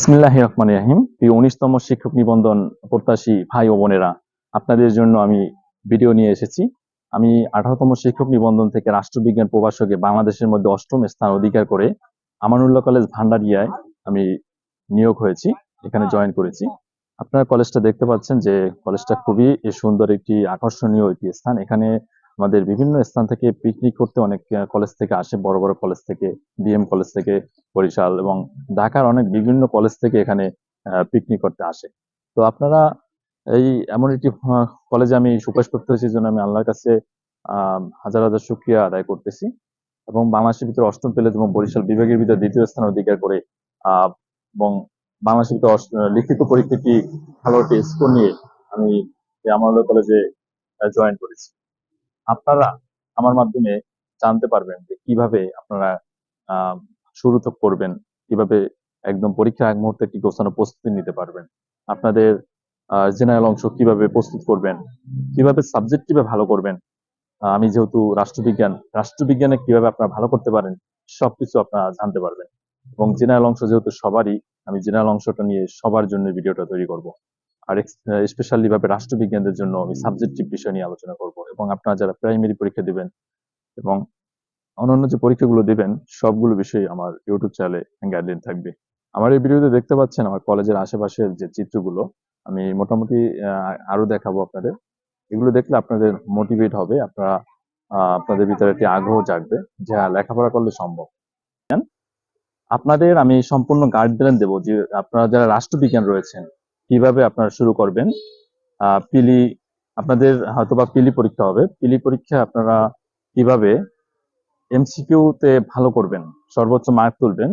বিসমিল্লাহ রহমান রাহিম প্রিয় উনিশতম শিক্ষক নিবন্ধন প্রত্যাশী ভাই ও বোনেরা, আপনাদের জন্য আমি ভিডিও নিয়ে এসেছি। আমি আঠারোতম শিক্ষক নিবন্ধন থেকে রাষ্ট্রবিজ্ঞান প্রভাষকে বাংলাদেশের মধ্যে অষ্টম স্থান অধিকার করে আমানুল্লাহ কলেজ ভান্ডারিয়ায় আমি নিয়োগ হয়েছি, এখানে জয়েন করেছি। আপনারা কলেজটা দেখতে পাচ্ছেন যে কলেজটা খুবই সুন্দর একটি আকর্ষণীয় একটি স্থান। এখানে আমাদের বিভিন্ন স্থান থেকে পিকনিক করতে অনেক কলেজ থেকে আসে, বড় বড় কলেজ থেকে বিএম কলেজ থেকে, বরিশাল এবং ঢাকার অনেক বিভিন্ন কলেজ থেকে এখানে পিকনিক করতে আসে। তো আপনারা এই এমন একটি কলেজে আমি সুপারিশ করতে হয়েছি জন্য আমি আল্লাহর কাছে হাজার হাজার শুক্রিয়া আদায় করতেছি এবং বাংলাদেশের ভিতরে অষ্টম পেলে এবং বরিশাল বিভাগের ভিতরে দ্বিতীয় স্থান অধিকার করে এবং বাংলাদেশের ভিতরে লিখিত পরীক্ষাটি ভালো একটি স্কোর নিয়ে আমি এই আমাদের কলেজে জয়েন করেছি। আপনারা আমার মাধ্যমে জানতে পারবেন যে কীভাবে আপনারা শুরু তো করবেন, কীভাবে একদম পরীক্ষার আগ মুহূর্তে একটি গোছানো প্রস্তুতি নিতে পারবেন, আপনাদের জেনারেল অংশ কীভাবে প্রস্তুত করবেন, কীভাবে সাবজেক্ট কীভাবে ভালো করবেন আমি যেহেতু রাষ্ট্রবিজ্ঞান, রাষ্ট্রবিজ্ঞানে কীভাবে আপনারা ভালো করতে পারেন, সবকিছু আপনারা জানতে পারবেন এবং জেনারেল অংশ যেহেতু সবারই, আমি জেনারেল অংশটা নিয়ে সবার জন্য ভিডিওটা তৈরি করব। আর স্পেশালি ভাবে রাষ্ট্রবিজ্ঞানদের জন্য আমি সাবজেক্টিভ বিষয় নিয়ে আলোচনা করব এবং আপনারা যারা প্রাইমারি পরীক্ষা দিবেন এবং অন্যান্য যে পরীক্ষাগুলো দিবেন সবগুলো বিষয় আমার ইউটিউব চ্যানেলে গাইডলাইন থাকবে। আমার এই ভিডিওতে দেখতে পাচ্ছেন আমার কলেজের আশেপাশের যে চিত্রগুলো আমি মোটামুটি আরও দেখাবো আপনাদের। এগুলো দেখলে আপনাদের মোটিভেট হবে আপনারা আহ, আপনাদের ভিতরে একটি আগ্রহ জাগবে যে হ্যাঁ, লেখাপড়া করলে সম্ভব। আপনাদের আমি সম্পূর্ণ গাইডলাইন দেবো যে আপনারা যারা রাষ্ট্রবিজ্ঞান রয়েছেন কীভাবে আপনারা শুরু করবেন? পিলি, আপনাদের হয়তোবা পিলি পরীক্ষা হবে। পিলি পরীক্ষা আপনারা কীভাবে এমসিকিউ তে ভালো করবেন, সর্বোচ্চ মার্ক তুলবেন,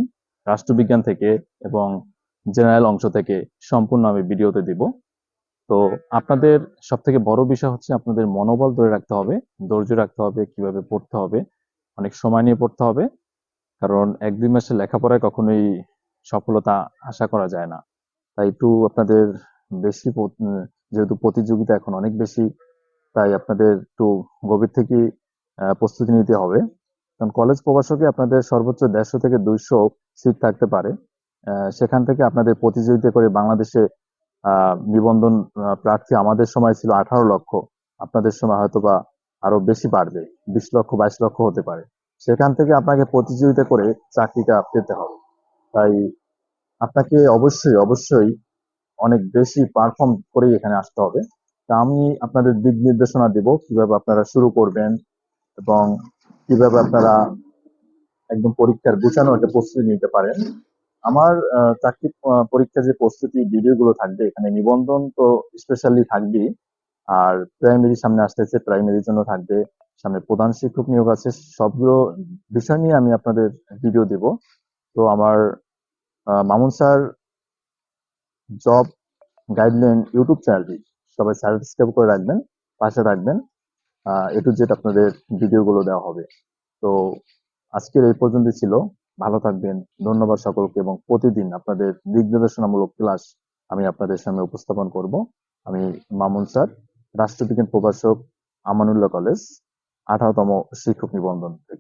রাষ্ট্রবিজ্ঞান থেকে এবং জেনারেল অংশ থেকে সম্পূর্ণ আমি ভিডিওতে দিব। তো আপনাদের সব থেকে বড় বিষয় হচ্ছে আপনাদের মনোবল ধরে রাখতে হবে, ধৈর্য রাখতে হবে, কীভাবে পড়তে হবে, অনেক সময় নিয়ে পড়তে হবে। কারণ এক দুই মাসের লেখাপড়ায় কখনোই সফলতা আশা করা যায় না। তাই একটু আপনাদের বেশি যেহেতু প্রতিযোগিতা এখন অনেক বেশি, তাই আপনাদের একটু গভীর থেকে প্রস্তুতি নিতে হবে। কারণ কলেজ প্রবাসকে আপনাদের সর্বোচ্চ দেড়শো থেকে দুইশো সিট থাকতে পারে। সেখান থেকে আপনাদের প্রতিযোগিতা করে বাংলাদেশে নিবন্ধন প্রার্থী আমাদের সময় ছিল আঠারো লক্ষ। আপনাদের সময় হয়তো বা আরও বেশি বাড়বে, বিশ লক্ষ, বাইশ লক্ষ হতে পারে। সেখান থেকে আপনাকে প্রতিযোগিতা করে চাকরিটা পেতে হবে। তাই আপনাকে অবশ্যই অবশ্যই অনেক বেশি পারফর্ম করেই এখানে আসতে হবে। তা আমি আপনাদের দিক নির্দেশনা দিব কীভাবে আপনারা শুরু করবেন এবং কীভাবে আপনারা একদম পরীক্ষার গুছানো একটা প্রস্তুতি নিতে পারেন। আমার চাকরি আহ, পরীক্ষার যে প্রস্তুতি ভিডিওগুলো থাকবে এখানে নিবন্ধন তো স্পেশালি থাকবে আর প্রাইমারি সামনে আসতেছে প্রাইমারির জন্য থাকবে। সামনে প্রধান শিক্ষক নিয়োগ আছে সবগুলো বিষয় নিয়ে আমি আপনাদের ভিডিও দেব। তো আমার Mamun sir job guideline YouTube চ্যানেলটি সবাই সাবস্ক্রাইব করে রাখবেন, পাশে রাখবেন এ টু জেড আপনাদের ভিডিওগুলো দেওয়া হবে। তো আজকের এই পর্যন্ত ছিল। ভালো থাকবেন। ধন্যবাদ সকলকে এবং প্রতিদিন আপনাদের দিক নির্দেশনামূলক ক্লাস আমি আপনাদের সামনে উপস্থাপন করব। আমি মামুন স্যার, রাষ্ট্রবিজ্ঞান প্রভাষক আমানুল্লাহ কলেজ, আঠারোতম শিক্ষক নিবন্ধন থেকে।